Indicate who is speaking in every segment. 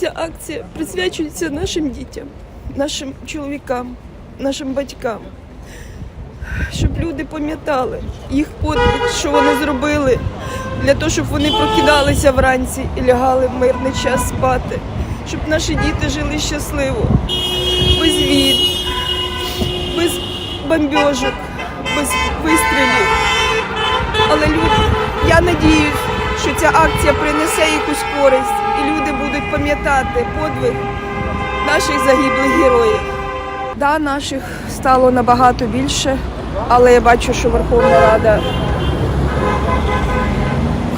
Speaker 1: ця акція присвячується нашим дітям, нашим чоловікам, нашим батькам. Щоб люди пам'ятали їх подвиг, що вони зробили, для того, щоб вони прокидалися вранці і лягали в мирний час спати, щоб наші діти жили щасливо, без війн, без бомбьожок, без вистрілів. Але люди, я надіюсь, ця акція принесе якусь користь, і люди будуть пам'ятати подвиг наших загиблих героїв. Да, наших стало набагато більше, але я бачу, що Верховна Рада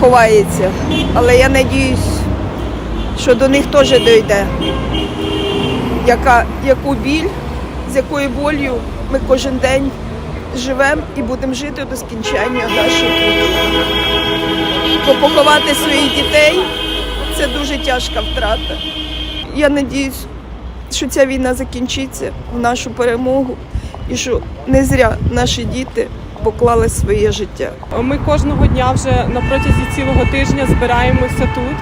Speaker 1: ховається. Але я надіюсь, що до них теж дійде. Яка, яку біль, з якою болью ми кожен день живемо і будемо жити до скінчання наших днів. Поховати своїх дітей це дуже тяжка втрата. Я надіюсь, що ця війна закінчиться в нашу перемогу і що не зря наші діти поклали своє життя.
Speaker 2: Ми кожного дня вже на протязі цілого тижня збираємося тут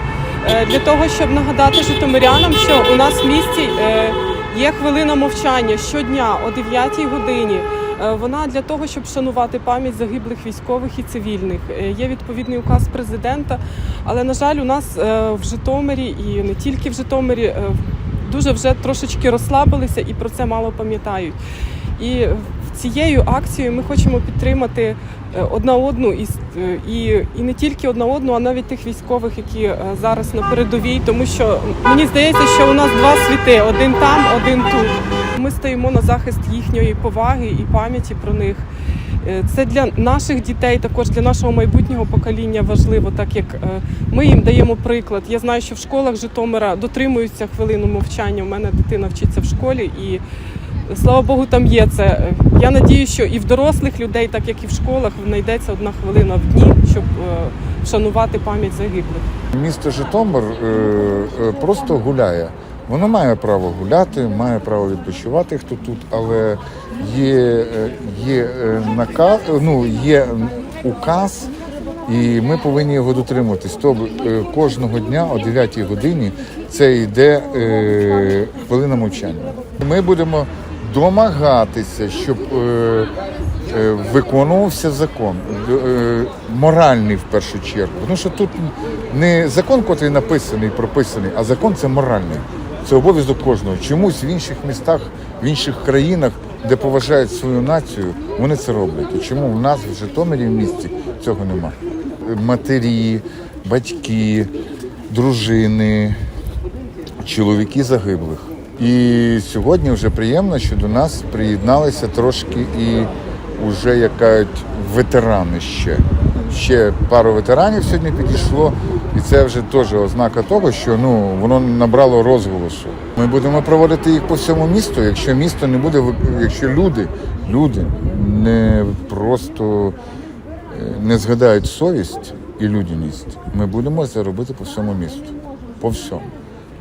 Speaker 2: е, для того, щоб нагадати житомирянам, що у нас в місті е, є хвилина мовчання щодня о 9 годині. Е, Вона для того, щоб шанувати пам'ять загиблих військових і цивільних. Е, Є відповідний указ президента, але на жаль, у нас е, в Житомирі і не тільки в Житомирі дуже вже трошечки розслабилися і про це мало пам'ятають. І цією акцією ми хочемо підтримати одна одну і, і, і не тільки одна одну, а навіть тих військових, які зараз на передовій, тому що мені здається, що у нас два світи: один там, один тут. Ми стоїмо на захист їхньої поваги і пам'яті про них. Е, Це для наших дітей, також для нашого майбутнього покоління важливо, так як е, ми їм даємо приклад. Я знаю, що в школах Житомира дотримуються хвилину мовчання. У мене дитина вчиться в школі і слава Богу, там є це. Я надію, що і в дорослих людей, так як і в школах, знайдеться одна хвилина в дні, щоб е, вшанувати пам'ять загиблих.
Speaker 3: Місто Житомир просто гуляє. Воно має право гуляти, має право відпочивати, хто тут, але є, е, є е, наказ, ну, є указ, і ми повинні його дотримуватись. То е, кожного дня о 9 годині це йде е, хвилина мовчання. Ми будемо домагатися, щоб е, виконувався закон, моральний в першу чергу. Тому що тут не закон, котрий написаний, прописаний, а закон це моральний. Це обов'язок кожного. Чомусь в інших містах, в інших країнах, де поважають свою націю, вони це роблять. І чому в нас в Житомирі в місті цього нема? Матері, батьки, дружини, чоловіки загиблих. І сьогодні вже приємно, що до нас приєдналися трошки і вже як кажуть, ветерани ще. Ще пару ветеранів сьогодні підійшло, і це вже теж ознака того, що ну воно набрало розголосу. Ми будемо проводити їх по всьому місту. Якщо місто не буде, якщо люди, люди не просто е, не згадають совість і людяність, ми будемо це робити по всьому місту. По всьому.